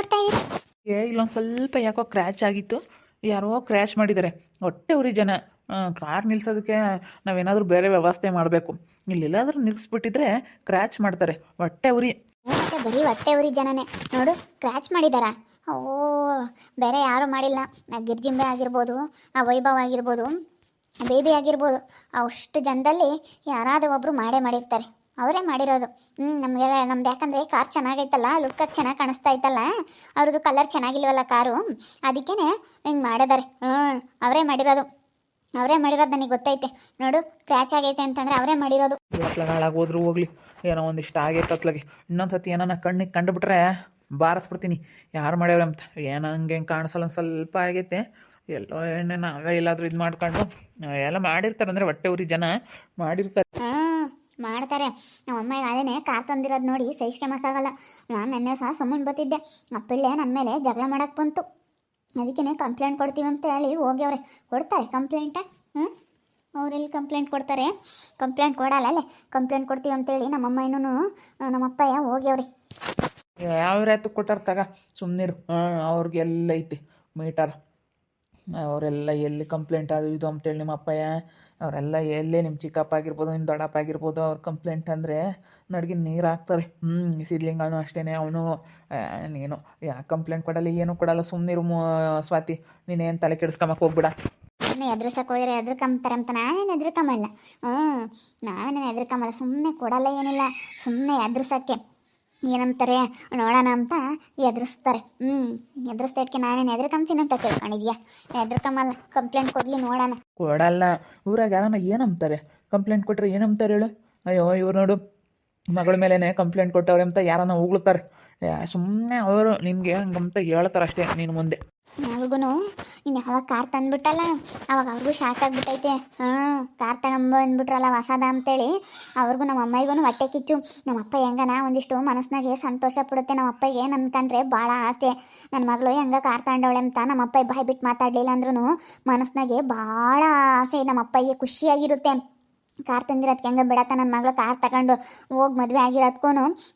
ನೋಡ್ತಾ ಇದ್ದೀರಾ ಏ ಇಲ್ಲೊಂದು ಸ್ವಲ್ಪ ಯಾಕೋ ಕ್ರ್ಯಾಚ್ ಆಗಿತ್ತು. ಯಾರೋ ಕ್ರ್ಯಾಶ್ ಮಾಡಿದ್ದಾರೆ ಹೊಟ್ಟೆ ಉರಿ ಜನ ಕಾರ್ ನಿಲ್ಸೋದಕ್ಕೆ ನಾವೇನಾದರೂ ಬೇರೆ ವ್ಯವಸ್ಥೆ ಮಾಡಬೇಕು. ಇಲ್ಲೆಲ್ಲಾದರೂ ನಿಲ್ಲಿಸ್ಬಿಟ್ಟಿದ್ರೆ ಕ್ರ್ಯಾಚ್ ಮಾಡ್ತಾರೆ. ಹೊಟ್ಟೆ ಉರಿ. ಮತ್ತೆ ಬರೀ ಹೊಟ್ಟೆ ಉರಿ ಜನನೇ. ನೋಡು ಕ್ರ್ಯಾಚ್ ಮಾಡಿದಾರ? ಓ ಬೇರೆ ಯಾರು ಮಾಡಿಲ್ಲ. ಆ ಗಿರ್ಜಿಂಬೆ ಆಗಿರ್ಬೋದು ಆ ವೈಭವ್ ಆಗಿರ್ಬೋದು ಆ ಬೇಬಿ ಆಗಿರ್ಬೋದು ಅಷ್ಟು ಜನದಲ್ಲಿ ಯಾರಾದರೂ ಒಬ್ಬರು ಮಾಡೇ ಮಾಡಿರ್ತಾರೆ. ಅವರೇ ಮಾಡಿರೋದು. ಹ್ಞೂ ನಮಗೆ ನಮ್ದು ಯಾಕಂದರೆ ಕಾರ್ ಚೆನ್ನಾಗೈತಲ್ಲ ಲುಕ್ಕಾಗಿ ಚೆನ್ನಾಗಿ ಕಾಣಿಸ್ತಾ ಐತಲ್ಲ ಅವ್ರದ್ದು ಕಲರ್ ಚೆನ್ನಾಗಿಲ್ವಲ್ಲ ಕಾರು? ಅದಕ್ಕೇ ಹಿಂಗೆ ಮಾಡಿದ್ದಾರೆ. ಹ್ಞೂ ಅವರೇ ಮಾಡಿರೋದು. ಅವರೇ ಮಾಡಿರೋದು ನನಗೆ ಗೊತ್ತೈತೆ. ನೋಡು ಕ್ರ್ಯಾಚ್ ಆಗೈತೆ ಅಂತಂದರೆ ಅವರೇ ಮಾಡಿರೋದು. ಹಾಳಾಗೋದ್ರು ಹೋಗ್ಲಿ. ಏನೋ ಒಂದಿಷ್ಟು ಆಗೈತೆ ಅತ್ಲಾಗೆ. ಇನ್ನೊಂದು ಸತಿ ಏನೋ ಕಣ್ಣಿಗೆ ಕಂಡುಬಿಟ್ರೆ ಬಾರಿಸ್ಬಿಡ್ತೀನಿ. ಯಾರು ಮಾಡ್ಯಾವ್ರೆ ಅಂತ. ಏನೋ ಹಂಗೆ ಹೆಂಗೆ ಕಾಣಿಸಲ್ಲ ಒಂದು ಸ್ವಲ್ಪ ಆಗೈತೆ. ಎಲ್ಲೋ ಎಣ್ಣೆ ನಾವೇ ಎಲ್ಲಾದರೂ ಇದು ಮಾಡ್ಕೊಂಡು ಎಲ್ಲ ಮಾಡಿರ್ತಾರೆ ಅಂದರೆ ಹೊಟ್ಟೆ ಊರಿ ಜನ ಮಾಡಿರ್ತಾರೆ. ಮಾಡ್ತಾರೆ. ನಮ್ಮ ಅಮ್ಮ ಅದೇನೆ ಕಾರ್ ತಂದಿರೋದು ನೋಡಿ ಸಹಿಸ್ಕೊಂಬಕ್ಕಾಗಲ್ಲ ನಾನು ನೆನ್ನೆ ಸಹ ಸುಮ್ಮನೆ ಬತ್ತಿದ್ದೆ ಅಪ್ಪಿಳ್ಳೆ ನನ್ನ ಮೇಲೆ ಜಗಳ ಮಾಡಕ್ಕೆ ಬಂತು. ಅದಕ್ಕೇ ಕಂಪ್ಲೇಂಟ್ ಕೊಡ್ತೀವಿ ಅಂತ ಹೇಳಿ ಹೋಗ್ಯವ್ರೆ. ಕೊಡ್ತಾರೆ ಕಂಪ್ಲೇಂಟ ಹ್ಞೂ ಅವ್ರೆಲ್ಲಿ ಕಂಪ್ಲೇಂಟ್ ಕೊಡ್ತಾರೆ? ಕಂಪ್ಲೇಂಟ್ ಕೊಡಲ್ಲ ಅಲ್ಲೇ. ಕಂಪ್ಲೇಂಟ್ ಕೊಡ್ತೀವಿ ಅಂತೇಳಿ ನಮ್ಮಮ್ಮ ಇನ್ನೂ ನಮ್ಮಪ್ಪಯ್ಯ ಹೋಗ್ಯವ್ರೆ. ಯಾವ ರೀತಿ ಕೊಟ್ಟಾರ ತಗ? ಸುಮ್ಮನಿರು ಅವ್ರಿಗೆಲ್ಲ ಐತಿ ಮೀಟರ್. ಅವರೆಲ್ಲ ಎಲ್ಲಿ ಕಂಪ್ಲೇಂಟ್ ಅದು ಇದು ಅಂತೇಳಿ ನಿಮ್ಮ ಅಪ್ಪಯ್ಯ, ಅವರೆಲ್ಲ ಎಲ್ಲೇ ನಿಮ್ಮ ಚಿಕ್ಕಪ್ಪ ಆಗಿರ್ಬೋದು, ನಿಮ್ಮ ದೊಡ್ಡಪ್ಪ ಆಗಿರ್ಬೋದು, ಅವ್ರ ಕಂಪ್ಲೇಂಟ್ ಅಂದರೆ ನಡ್ಗೆ ನೀರು ಹಾಕ್ತಾರೆ. ಹ್ಞೂ ಸಿದ್ಲಿಂಗನು ಅಷ್ಟೇ ಅವನು ನೀನು ಯಾಕೆ ಕಂಪ್ಲೇಂಟ್ ಕೊಡಲ್ಲ ಏನೂ ಕೊಡಲ್ಲ ಸುಮ್ಮನಿರು ಸ್ವಾತಿ ನೀನೇನು ತಲೆ ಕೆಡಿಸ್ಕೊಂಬಕ್ಕೆ ಹೋಗ್ಬಿಡ. ನಾನು ಎದುರಿಸಕ್ಕೆ ಹೋದ್ರೆ ಎದ್ರಕಂತಾರೆ ಅಂತ ನಾನೇನು ಎದ್ರಕಂಬಲ್ಲ. ಹ್ಞೂ ನಾವೇನೇನು ಎದ್ರಕಂಬಲ್ಲ ಸುಮ್ಮನೆ ಕೊಡಲ್ಲ ಏನಿಲ್ಲ ಸುಮ್ಮನೆ ಎದುರ್ಸಕ್ಕೆ. ಏನಂತಾರೆ, ನೋಡೋಣ ಅಂತ ಎದುರಿಸ್ತಾರೆ ಹ್ಮ್ ಎದುರಿಸ್ತಾ ನಾನೇನು ಎದ್ರಕಂತೀನಿ ಅಂತ ಕೇಳ್ಕೊಂಡಿದ್ಯಾ ಎದ್ರಕಂಬಲ್ಲ ಕಂಪ್ಲೇಂಟ್ ಕೊಡ್ಲಿ ನೋಡೋಣ. ಕೊಡಲ್ಲ, ಊರಾಗ ಯಾರನ್ನ ಏನಂತಾರೆ ಕಂಪ್ಲೇಂಟ್ ಕೊಟ್ಟರೆ ಏನಂತಾರೆ ಹೇಳು? ಅಯ್ಯೋ, ಇವ್ರು ನೋಡು, ಮಗಳ ಮೇಲೇ ಕಂಪ್ಲೇಂಟ್ ಕೊಟ್ಟವ್ರೆ ಅಂತ ಯಾರನ್ನ ಉಗುಳ್ತಾರೆ. ಸುಮ್ಮನೆ ಅವರು ನಿನ್ಗೆ ಹಂಗಂತ ಹೇಳ್ತಾರೆ ಅಷ್ಟೇ ನೀನು ಮುಂದೆ. ಅವ್ರಿಗೂ ಇನ್ನು ಯಾವಾಗ ಕಾರ್ ತಂದ್ಬಿಟ್ಟಲ್ಲ, ಅವಾಗ ಅವ್ರಿಗೂ ಶಾಕ್ ಆಗಿಬಿಟ್ಟೈತೆ. ಹಾಂ, ಕಾರ್ ತಗೊಂಬಂದ್ಬಿಟ್ರಲ್ಲ ಹೊಸದ ಅಂತೇಳಿ. ಅವ್ರಿಗೂ ನಮ್ಮ ಅಮ್ಮಗೂ ಹೊಟ್ಟೆ ಕಿಚ್ಚು. ನಮ್ಮ ಅಪ್ಪ ಹೆಂಗನ? ಒಂದಿಷ್ಟು ಮನಸ್ಸಿನಾಗೆ ಸಂತೋಷ ಪಡುತ್ತೆ ನಮ್ಮ ಅಪ್ಪಗೆ ನನ್ನ ಕಂಡ್ರೆ ಭಾಳ ಆಸೆ. ನನ್ನ ಮಗಳು ಹೆಂಗೆ ಕಾರ್ ತಗೊಂಡವಳೆ ಅಂತ ನಮ್ಮ ಬಾಯ್ ಬಿಟ್ಟು ಮಾತಾಡಲಿಲ್ಲ ಅಂದ್ರೂ ಮನಸ್ಸಿನಾಗೆ ಭಾಳ ಆಸೆ. ನಮ್ಮ ಅಪ್ಪಗೆ ಖುಷಿಯಾಗಿರುತ್ತೆ. ಕಾರ್ ತಂದಿರೋದಕ್ಕೆ ಹೆಂಗೆ ಬಿಡತ್ತ ನನ್ನ ಮಗಳು ಕಾರ್ ತಗೊಂಡು ಹೋಗಿ ಮದುವೆ ಆಗಿರೋದ್ಕೂ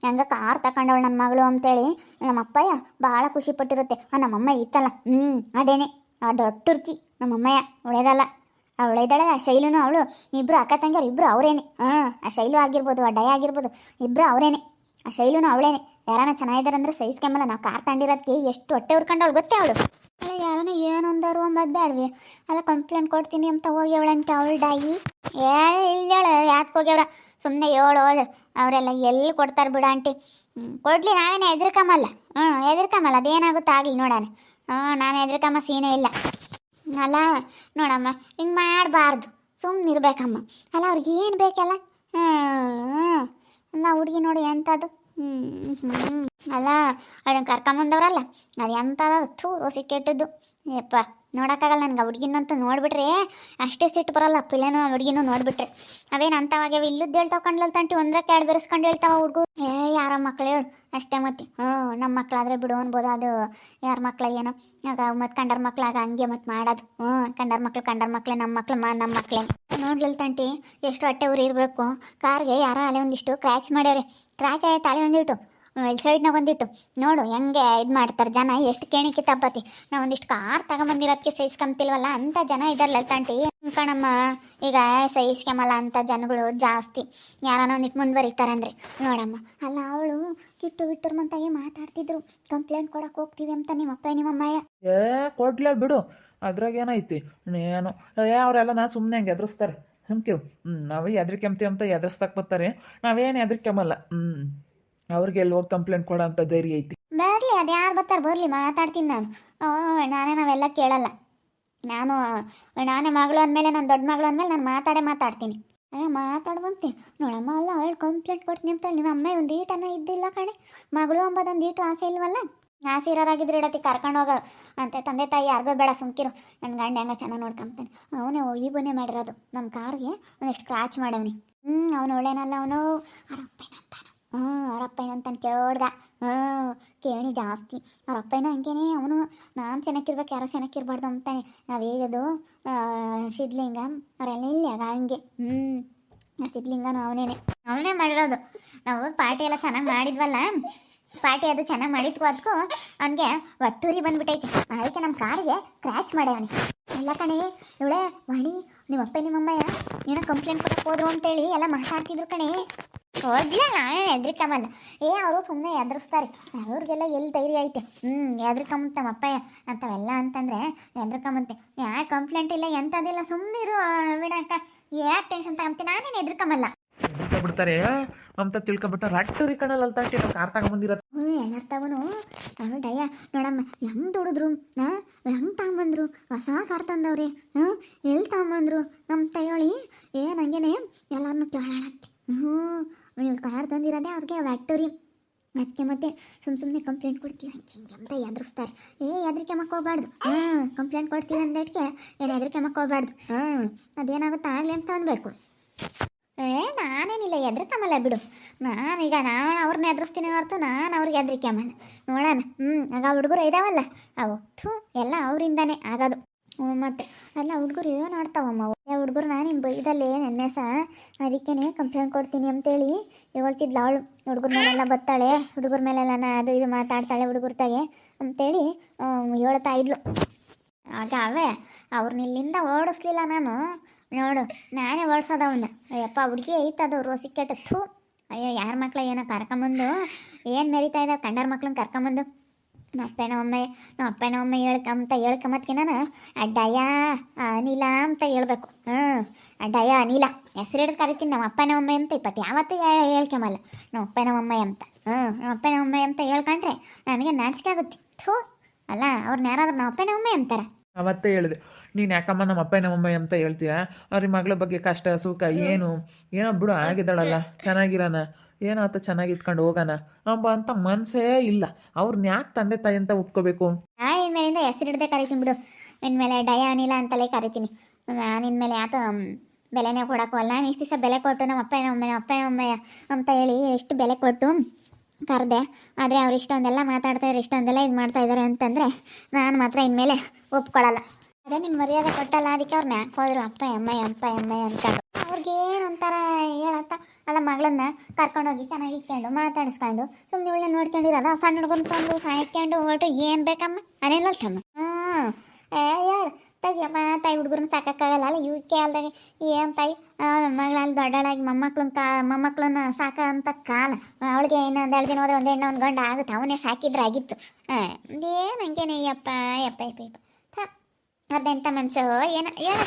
ಹೆಂಗೆ ಕಾರ್ ತಗೊಂಡವಳು ನನ್ನ ಮಗಳು ಅಂತೇಳಿ. ನಮ್ಮ ಅಪ್ಪಯ್ಯ ಭಾಳ ಖುಷಿ ಪಟ್ಟಿರುತ್ತೆ. ಆ, ನಮ್ಮಮ್ಮ ಇತ್ತಲ್ಲ. ಹ್ಞೂ ಅದೇನೆ. ಆ, ದೊಡ್ಡ ಟುರ್ಕಿ. ನಮ್ಮಮ್ಮಯ್ಯ ಉಳಿದಲ್ಲ ಅವಳು ಇದ್ದಾಳೆ ಆ ಶೈಲುನು ಅವಳು. ಇಬ್ಬರು ಅಕ್ಕ ತಂಗಿಯರು ಇಬ್ಬರು ಅವರೇನೆ. ಹಾಂ ಆ ಶೈಲು ಆಗಿರ್ಬೋದು, ಆ ಡಯ ಆಗಿರ್ಬೋದು ಇಬ್ಬರು ಅವರೇನೆ. ಆ ಶೈಲುನು ಅವಳೇನೆ. ಯಾರನ್ನ ಚೆನ್ನಾಗಿದ್ದಾರೆ ಅಂದ್ರೆ ಸಹಿಸ್ಕೊಂಬಲ್ಲ ನಾವು ಕಾರ್ ತಂಡಿರೋದಕ್ಕೆ ಎಷ್ಟು ಹೊಟ್ಟೆ ಉರ್ಕೊಂಡವಳು ಗೊತ್ತೇ ಅವಳು? ಅಲ್ಲ ಯಾರನ್ನ ಏನು ಅಂದರು ಅಂಬದು ಬೇಡವಿ ಅಲ್ಲ ಕಂಪ್ಲೇಂಟ್ ಕೊಡ್ತೀನಿ ಅಂತ ಹೋಗ್ಯವಳಂತ ಅವಳು ಡಾಯಿ. ಏ ಯಾಕೆ ಹೋಗ್ಯವ್ರ ಸುಮ್ಮನೆ ಏಳು ಹೋದ್ರೆ. ಅವರೆಲ್ಲ ಎಲ್ಲಿ ಕೊಡ್ತಾರೆ ಬಿಡ ಆಂಟಿ. ಕೊಡ್ಲಿ, ನಾವೇನು ಎದ್ರಕಂಬಲ್ಲ ಹ್ಞೂ ಎದ್ರಕಂಬಲ್ಲ ಅದೇನಾಗುತ್ತೋ ಆಗಲಿ ನೋಡೋಣ. ಹ್ಞೂ ನಾನು ಎದ್ರಕಂಬ ಸೀನೇ ಇಲ್ಲ. ಅಲ್ಲ, ನೋಡಮ್ಮ, ಹಿಂಗೆ ಮಾಡಬಾರ್ದು. ಸುಮ್ಮನೆ ಇರ್ಬೇಕಮ್ಮ ಅಲ್ಲ, ಅವ್ರಿಗೆ ಏನು ಬೇಕಲ್ಲ? ಹ್ಞೂ ಅಲ್ಲ ಹುಡುಗಿ ನೋಡಿ ಎಂಥದ್ದು ಹ್ಞೂ ಅಲ್ಲ ಅದನ್ನು ಕರ್ಕೊಂಬಂದವ್ರಲ್ಲ ಅದು ಎಂಥದ್ದು ಥೂ ರೋಸಿ ಕೆಟ್ಟದ್ದು. ಯಪ್ಪ ನೋಡೋಕ್ಕಾಗಲ್ಲ ನನಗೆ ಹುಡುಗಿನಂತೂ ನೋಡ್ಬಿಟ್ರೆ ಅಷ್ಟೇ ಸಿಟ್ಟು ಬರಲ್ಲ ಆ ಹುಡುಗಿನೂ ನೋಡ್ಬಿಟ್ರೆ. ಅವೇನು ಅಂಥವಾಗ್ಯಾವ ಇಲ್ಲದ್ದು ಹೇಳ್ತಾವ ಕಂಡ್ಲಲ್ ತಂಟಿ, ಒಂದ್ರಕ್ಕೆ ಎರಡು ಬೆರೆಸ್ಕೊಂಡು ಹೇಳ್ತಾವ ಹುಡುಗು. ಏ, ಯಾರ ಮಕ್ಳು ಹೇಳು, ಅಷ್ಟೇ ಮತ್ತೆ. ಹ್ಞೂ ನಮ್ಮ ಮಕ್ಕಳಾದ್ರೆ ಬಿಡು ಅನ್ಬೋದು, ಅದು ಯಾರ ಮಕ್ಳ ಏನೋ. ಆಗ ಮತ್ತು ಕಂಡರ ಮಕ್ಳಾಗ ಹಂಗೆ ಮತ್ತೆ ಮಾಡೋದು. ಹ್ಞೂ, ಕಂಡರ ಮಕ್ಳು ಕಂಡರ ಮಕ್ಳು ನಮ್ಮ ಮಕ್ಳು, ಮಾ ನಮ್ಮ ಮಕ್ಳೇ. ನೋಡ್ಲಿಲ್ಲ ತಂಟಿ, ಎಷ್ಟು ಹೊಟ್ಟೆ ಊರು ಇರಬೇಕು ಕಾರ್ಗೆ ಯಾರೋ ಅಲ್ಲೇ ಒಂದಿಷ್ಟು ಕ್ರ್ಯಾಚ್ ಮಾಡ್ಯಾವ್ರಿ. ಕ್ರ್ಯಾಚ್ ಆಯ್ತು ಅಲ್ಲೇ ಒಂದಿಟ್ಟು ಇಲ್ಲಿ ಸೈಡ್ನಾಗ ಒಂದಿಟ್ಟು. ನೋಡು, ಹೆಂಗೆ ಇದು ಮಾಡ್ತಾರೆ ಜನ, ಎಷ್ಟು ಕೇಣಿಕೆ ತಪ್ಪತಿ. ನಾವು ಒಂದಿಷ್ಟು ಕಾರ್ ತಗೊಂಬಂದಿರೋದಕ್ಕೆ ಸಹಿಸ್ಕೊಂತಿಲ್ವಲ್ಲ ಅಂತ ಜನ ಇದಾರಲ್ಲ ತಂಟಿ ಕಣಮ್ಮ, ಈಗ ಸಹಿಸ್ಕೊಂಬಲ್ಲ ಅಂತ ಜನಗಳು ಜಾಸ್ತಿ. ಯಾರನ್ನ ಒಂದಿಟ್ಟು ಮುಂದುವರಿತಾರೆ ಅಂದರೆ ನೋಡಮ್ಮ, ಅಲ್ಲ ಅವಳು ಕಿಟ್ಟು ಬಿಟ್ಟರು ಮಂತಾಗೆ ಮಾತಾಡ್ತಿದ್ರು. ಕಂಪ್ಲೇಂಟ್ ಕೊಡಕ್ಕೆ ಹೋಗ್ತೀವಿ ಅಂತ ನಿಮ್ಮ ನಿಮ್ಮಪ್ಪ ನಿಮ್ಮಮ್ಮಯ್ಯ ಏ, ಕೊಡ್ಲೇ ಬಿಡು. ಅದ್ರಾಗ ಏನೈತಿ ಏನು? ಏ ಅವರೆಲ್ಲ ನಾ ಸುಮ್ಮನೆ ಹಂಗೆ ಎದುರಿಸ್ತಾರೆ. ಹಂಕಿರು ಹ್ಞೂ ನಾವು ಎದ್ರಿಕೆಂಬ್ತೀವಿ ಅಂತ ಎದುರಿಸ್ತಾಕ್ ಬರ್ತಾರೆ. ನಾವೇನು ಎದ್ರಿಕೆಂಬಲ್ಲ ಹ್ಞೂ ಅವ್ರಿಗೆ ಎಲ್ಲಿ ಹೋಗಿ ಕಂಪ್ಲೇಂಟ್ ಕೊಡೋ ಅಂತ ಧೈರ್ಯ ಐತಿ. ಬರಲಿ, ಅದು ಯಾರು ಬರ್ತಾರೆ ಬರಲಿ, ಮಾತಾಡ್ತೀನಿ ನಾನು. ನಾನೇ ನಾವೆಲ್ಲ ಕೇಳಲ್ಲ. ನಾನು, ನಾನೇ ಮಗಳು ಅಂದಮೇಲೆ, ನಾನು ದೊಡ್ಡ ಮಗಳು ಅಂದಮೇಲೆ ನಾನು ಮಾತಾಡೇ ಮಾತಾಡ್ತೀನಿ. ಅಯ್ಯ ಮಾತಾಡ್ಬಂತೆ ನೋಡಮ್ಮ, ಅಲ್ಲ ಅವಳು ಕಂಪ್ಲೇಂಟ್ ಕೊಡ್ತೀನಿ ಅಂತ ನಿಮ್ಮ ಅಮ್ಮ ಒಂದು ಈಟನ ಇದ್ದಿಲ್ಲ ಕಣೆ. ಮಗಳು ಅಂಬೋದೊಂದು ಈಟು ಆಸೆ ಇಲ್ವಲ್ಲ? ಆಸೆ ಇರೋರಾಗಿದ್ರೆ ಇಡತಿ ಕರ್ಕೊಂಡು ಹೋಗೋ. ಅಂತ ತಂದೆ ತಾಯಿ ಯಾರಿಗೋ ಬೇಡ, ಸುಮ್ಕಿರು. ನನ್ನ ಗಂಡ ಹೆಂಗ ಚೆನ್ನಾಗಿ ನೋಡ್ಕೊಂತಾನೆ. ಅವನೇ ಈಬನೇ ಮಾಡಿರೋದು. ನಮ್ಮ ಕಾರ್ಗೆ ಒಂದಿಷ್ಟು ಕ್ರಾಚ್ ಮಾಡವನಿ. ಹ್ಞೂ ಅವನು ಒಳ್ಳೇನಲ್ಲ, ಅವನು. ಅವರಪ್ಪನಂತಾನ ಹ್ಞೂ ಅವರಪ್ಪನಂತಾನೆ ಕೇಳ್ದ. ಹ್ಞೂ ಕೇಳಿ ಜಾಸ್ತಿ. ಅವರಪ್ಪನ ಹಂಗೇನೆ, ಅವನು ನಾನು ಚೆನ್ನಾಗಿರ್ಬೇಕು ಯಾರೋ ಚೆನ್ನಾಗಿರ್ಬಾರ್ದು ಅಂತಾನೆ. ನಾವು ಹೇಗದು ಸಿದ್ಲಿಂಗ ಅವರೆಲ್ಲ ಇಲ್ಲಿ ಆಗ ಹಂಗೆ. ಹ್ಞೂ ಸಿದ್ಲಿಂಗನು ಅವನೇನೆ. ಅವನೇ ಮಾಡಿರೋದು. ನಾವು ಪಾರ್ಟಿ ಎಲ್ಲ ಚೆನ್ನಾಗಿ ಮಾಡಿದ್ವಲ್ಲ, ಪಾರ್ಟಿ ಅದು ಚೆನ್ನಾಗಿ ಮಾಡಿದ್ಕೋ ಅದಕ್ಕೂ ಅವನಿಗೆ ಒಟ್ಟೂರಿ ಬಂದ್ಬಿಟ್ಟೈತಿ ಅದಕ್ಕೆ ನಮ್ಮ ಕಾರಿಗೆ ಕ್ರ್ಯಾಚ್ ಮಾಡ್ಯಾವನಿ ಇಲ್ಲ ಕಣೆ, ಇವಳೆ, ವಾಣಿ ನಿಮ್ಮ ಅಪ್ಪ ನಿಮ್ಮಮ್ಮಯ್ಯ, ಏನೋ ಕಂಪ್ಲೇಂಟ್ ಕೊಡಕ್ಕೆ ಹೋದ್ರು ಅಂತೇಳಿ ಎಲ್ಲ ಮಾತಾಡ್ತಿದ್ರು ಕಣೆ. ಹೋಗ್ಲಿಲ್ಲ ನಾನೇ ಹೆದ್ರಿಕಮಲ್ಲ. ಏ ಅವರು ಸುಮ್ಮನೆ ಎದುರಿಸ್ತಾರೆ ಅವ್ರಿಗೆಲ್ಲ ಎಲ್ಲಿ ಧೈರ್ಯ ಐತೆ? ಹ್ಞೂ ಎದ್ರಿಕಂಬ ಅಪ್ಪಯ್ಯ ಅಂಥವೆಲ್ಲ ಅಂತಂದರೆ ಎದ್ರಿಕಂಬಂತೆ ಯಾ ಕಂಪ್ಲೇಂಟ್ ಇಲ್ಲ ಎಂಥದಿಲ್ಲ ಸುಮ್ಮನೆ ಇರು ಬಿಡಕ್ಕ. ಯಾಕೆ ಟೆನ್ಷನ್ ತಗೊಂತೀನಿ ನಾನೇನು ಎದ್ರಿಕಂಬಲ್ಲ ಬಿಡ್ತಾರೆ ಅಂತ ತಿಳ್ಕೊಬಿಟ್ಟು ರಟ್ಟುರಿ ಕಣಲ್ಲ ನಾವು ಕಾರ್ ತಗೊಂಬಂದಿರತ್ತೆ ಹ್ಞೂ ಎಲ್ಲರ ತಗೋನು ಅವಳು ಡಯ್ಯ ನೋಡಮ್ಮ ಹೆಂಗೆ ದುಡಿದ್ರು? ಹಾಂ ಹೆಂಗೆ ತಗೊಂಬಂದ್ರು? ಹೊಸ ಕಾರ್ ತಂದವ್ರಿ. ಹಾಂ ಎಲ್ಲಿ ತಗೊಂಬಂದ್ರು? ನಮ್ಮ ತಗೊಳ್ಳಿ ಏ ನಂಗೇನೆ ಎಲ್ಲರನ್ನು ಕೇಳಾಳಂತೆ. ಹ್ಞೂ ನೀವು ಕಾರ್ ತಂದಿರೋದೇ ಅವ್ರಿಗೆ ವ್ಯಾಕ್ಟೋರಿ ಅದಕ್ಕೆ ಮತ್ತೆ ಸುಮ್ಮ ಸುಮ್ಮನೆ ಕಂಪ್ಲೇಂಟ್ ಕೊಡ್ತೀವಿ ಹಿಂಗೆ ಅಂತ ಎದುರಿಸ್ತಾರೆ. ಏ ಹೆದರಿಕೆ ಮಕ್ಕೋಗ್ಬಾರ್ದು ಹಾಂ ಕಂಪ್ಲೇಂಟ್ ಕೊಡ್ತೀವಿ ಅಂದಟ್ಗೆ ಏನು ಹೆದರಿಕೆ ಮಕ್ಕೋಗ್ಬಾರ್ದು ಹಾಂ, ಅದೇನಾಗುತ್ತೆ ಆಗಲಿ ಅಂತ ಅನ್ಬೇಕು. ಏ, ನಾನೇನಿಲ್ಲ ಎದ್ರಿಕಮ್ಮಲ್ಲ ಬಿಡು. ನಾನೀಗ ನಾನು ಅವ್ರನ್ನ ಎದುರಿಸ್ತೀನಿ ಹೊರತು ನಾನು ಅವ್ರಿಗೆ ಎದ್ರಿಕೆ ಅಮ್ಮಲ್ಲ ನೋಡೋಣ. ಹ್ಞೂ ಆಗ ಹುಡುಗರು ಇದಾವಲ್ಲ. ಅವು ಥೂ, ಎಲ್ಲ ಅವರಿಂದಾನೇ ಆಗೋದು. ಮತ್ತೆ ಅಲ್ಲ ಹುಡುಗರು ಏನು ಆಡ್ತಾವಮ್ಮ? ಹುಡುಗರು ನಾನು ನಿಮ್ಮ ಇದಲ್ಲೇ ನೆನ್ನೆ ಸಹ ಅದಕ್ಕೇನೆ ಕಂಪ್ಲೇಂಟ್ ಕೊಡ್ತೀನಿ ಅಂತೇಳಿ ಹೇಳ್ತಿದ್ಲು ಅವಳು. ಹುಡುಗರ ಮೇಲೆಲ್ಲ ಬತ್ತಾಳೆ ಹುಡುಗರ ಮೇಲೆಲ್ಲ ನಾ ಅದು ಇದು ಮಾತಾಡ್ತಾಳೆ ಹುಡುಗರ್ತಾಗೆ ಅಂತೇಳಿ ಆಮ್, ಹೇಳ್ತಾ ಇದ್ಲು. ಆಗ ಅವೇ ಅವ್ರನ್ನ ಇಲ್ಲಿಂದ ಓಡಿಸ್ಲಿಲ್ಲ ನಾನು. ನೋಡು ನಾನೇ ಓಡಿಸೋದವನ್ನ ಅಯ್ಯಪ್ಪ ಹುಡುಗಿ ಐತದು ರೋಸಿ ಕೆಟ್ಟ ಥೂ. ಅಯ್ಯೋ ಯಾರ ಮಕ್ಳು ಏನೋ ಕರ್ಕೊಂಬಂದು? ಏನು ಮೆರಿತಾ ಇದ್ದಾವೆ ಕಂಡರ ಮಕ್ಳನ್ನ ಕರ್ಕೊಂಬಂದು? ನಮ್ಮ ಅಪ್ಪನ ಒಮ್ಮೆ ನಮ್ಮ ಅಪ್ಪನ ಒಮ್ಮೆ ಹೇಳ್ಕ, ಅಂತ ಹೇಳ್ಕೊಂಬತ್ಕೆ ನಾನು? ಅನಿಲ ಅಂತ ಹೇಳ್ಬೇಕು. ಹ್ಞೂ ಅಡ್ಡಯ್ಯ, ಅನಿಲ. ಹೆಸರು ಹಿಡಿದು ಕರಿತೀನಿ ನಮ್ಮ ಅಪ್ಪನ ಒಮ್ಮೆ ಅಂತ ಇಪ್ಪತ್ತು ಯಾವತ್ತೂ ಹೇಳ್ಕೊಂಬಲ್ಲ ನಮ್ಮ ಅಪ್ಪನ ಒಮ್ಮೆ ಅಂತ. ಹ್ಞೂ ನಮ್ಮ ಅಪ್ಪನ ಒಮ್ಮೆ ಅಂತ ಹೇಳ್ಕೊಂಡ್ರೆ ನನಗೆ ನಾಚಿಕೆ ಆಗುತ್ತೆ. ಥೂ, ಅಲ್ಲ ಅವ್ರನ್ನ ಯಾರಾದ್ರೂ ನಮ್ಮ ಅಪ್ಪನ ಒಮ್ಮೆ ಅಂತಾರೆ? ಅವತ್ತೇ ಹೇಳಿದೆ. ನೀನು ಯಾಕಮ್ಮ ನಮ್ಮ ಅಪ್ಪ ನಮ್ಮಮ್ಮ ಅಂತ ಹೇಳ್ತೀಯ? ಅವ್ರ ಮಗಳ ಬಗ್ಗೆ ಕಷ್ಟ, ಸುಖ, ಏನು? ಏನೋ ಬಿಡು, ಆಗಿದ್ದಾಳಲ್ಲ. ಚೆನ್ನಾಗಿರೋಣ. ಏನೋ ಆತ ಚೆನ್ನಾಗಿ ಇಟ್ಕೊಂಡು ಹೋಗೋಣ? ಅಂಬ ಅಂತ ಮನಸ್ಸೇ ಇಲ್ಲ. ಅವ್ರನ್ನ ಯಾಕೆ ತಂದೆ ತಾಯಿ ಅಂತ ಒಪ್ಕೋಬೇಕು? ಇನ್ಮೇಲಿಂದ ಹೆಸರು ಕರಿತೀನಿ ಬಿಡು. ಇನ್ಮೇಲೆ ಡಯ ಅನಿಲ ಅಂತಲೇ ಕರಿತೀನಿ. ನಾನು ಇನ್ಮೇಲೆ ಯಾತ ಬೆಲೆನೇ ಕೊಡೋಕ್ಕಲ್ಲ ನಾನು ಇಷ್ಟು ದಿವಸ ಬೆಲೆ ಕೊಟ್ಟು ನಮ್ಮ ಅಪ್ಪನ ಒಮ್ಮೆ ನಮ್ಮ ಅಪ್ಪನ ಒಮ್ಮೆ ಅಂತ ಹೇಳಿ ಎಷ್ಟು ಬೆಲೆ ಕೊಟ್ಟು ಕರೆದೆ. ಆದರೆ ಅವ್ರು ಇಷ್ಟೊಂದೆಲ್ಲ ಮಾತಾಡ್ತಾ ಇದ್ದಾರೆ ಇಷ್ಟೊಂದೆಲ್ಲ ಇದು ಮಾಡ್ತಾ ಇದ್ದಾರೆ ಅಂತಂದರೆ ನಾನು ಮಾತ್ರ ಇನ್ಮೇಲೆ ಒಪ್ಕೊಳ್ಳಲ್ಲ ಅದೇ ನಿನ್ನ ಮರ್ಯಾದೆ ಕೊಟ್ಟಲ್ಲ, ಅದಕ್ಕೆ ಅವ್ರು ಮ್ಯಾಕ್ ಹೋದ್ರು ಅಪ್ಪ ಅಮ್ಮ ಅಪ್ಪ ಅಮ್ಮ ಅಂತ ಅವ್ರಿಗೇನು ಒಂಥರ ಕರ್ಕೊಂಡು ಮಗಳನ್ನ ಕರ್ಕೊಂಡೋಗಿ ಚೆನ್ನಾಗಿ ಇಟ್ಕೊಂಡು ಮಾತಾಡಿಸ್ಕೊಂಡು ಸುಮ್ಮನೆ ಒಳ್ಳೆ ನೋಡ್ಕೊಂಡಿರೋದ ಸಣ್ಣ ಹುಡುಗನ ತಂದು ಸಾಯ್ಕೊಂಡು ಹೊರಟು, ಏನ್ ಬೇಕಮ್ಮ? ಅನೇನಲ್ತಮ್ಮ ಹಾಂ. ಏ ಹೇಳು ತೆಗಿಯಮ್ಮ, ತಾಯಿ ಹುಡುಗರನ್ನ ಸಾಕಾಗಲ್ಲ ಅಲ್ಲ ಇವ್ ಅಲ್ದಾಗ ಏನು ತಾಯಿ? ಮಗಳಲ್ಲಿ ದೊಡ್ಡಳಾಗಿ ಮೊಮ್ಮಕ್ಳನ್ನ ಕಾ ಮೊಮ್ಮಕ್ಳನ್ನ ಸಾಕ ಅಂತ ಕಾಲ. ಅವಳಿಗೆ ಇನ್ನೊಂದು ಎರಡು ದಿನ ಹೋದ್ರೆ ಒಂದು ಹೆಣ್ಣು, ಒಂದು ಗಂಡ ಆಗುತ್ತೆ, ಅವನೇ ಸಾಕಿದ್ರಾಗಿತ್ತು ಏನು ಹಂಗೇನೆ, ಯಪ್ಪ ಯಪ್ಪ ಯಪ್ಪ ಯಪ್ಪ. ಥ ಅದೆಂತ ಮನ್ಸು, ಏನ ಏನ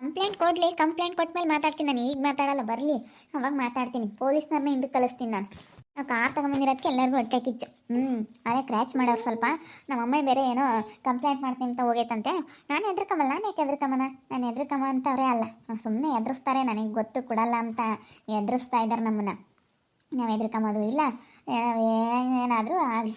ಕಂಪ್ಲೇಂಟ್ ಕೊಡಲಿ ಕಂಪ್ಲೇಂಟ್ ಕೊಟ್ಮೇಲೆ ಮಾತಾಡ್ತೀನಿ ನಾನು. ಈಗ ಮಾತಾಡಲ್ಲ, ಬರಲಿ. ಅವಾಗ ಮಾತಾಡ್ತೀನಿ. ಪೊಲೀಸ್ನವ್ರನ್ನ ಹಿಂದಕ್ಕೆ ಕಳಿಸ್ತೀನಿ ನಾನು. ನಾವು ಕಾರ್ ತಗೊಂಬಂದಿರೋದಕ್ಕೆ ಎಲ್ಲರಿಗೂ ಹೊಟ್ಟೆ ಕಿಚ್ಚು. ಹ್ಞೂ ಅದೇ ಕ್ರ್ಯಾಚ್ ಮಾಡೋರು ಸ್ವಲ್ಪ. ನಮ್ಮ ಅಮ್ಮ ಬೇರೆ ಏನೋ ಕಂಪ್ಲೇಂಟ್ ಮಾಡ್ತೀನಿ ಅಂತ ಹೋಗೈತಂತೆ. ನಾನು ಎದ್ರಕಮಲ್ಲ ನಾನು ಯಾಕೆ ಎದ್ರಕಮನ ನಾನು ಎದ್ರಕಮ ಅಂತವ್ರೆ ಅಲ್ಲ. ಸುಮ್ಮನೆ ಎದುರಿಸ್ತಾರೆ ನನಗೆ ಗೊತ್ತು ಕೊಡಲ್ಲ ಅಂತ ಎದುರಿಸ್ತಾ ಇದ್ದಾರೆ ನಮ್ಮನ್ನ. ನಾವು ಎದ್ರಕಮೋದು ಇಲ್ಲ. ಏನಾದರೂ ಆಗಲಿ.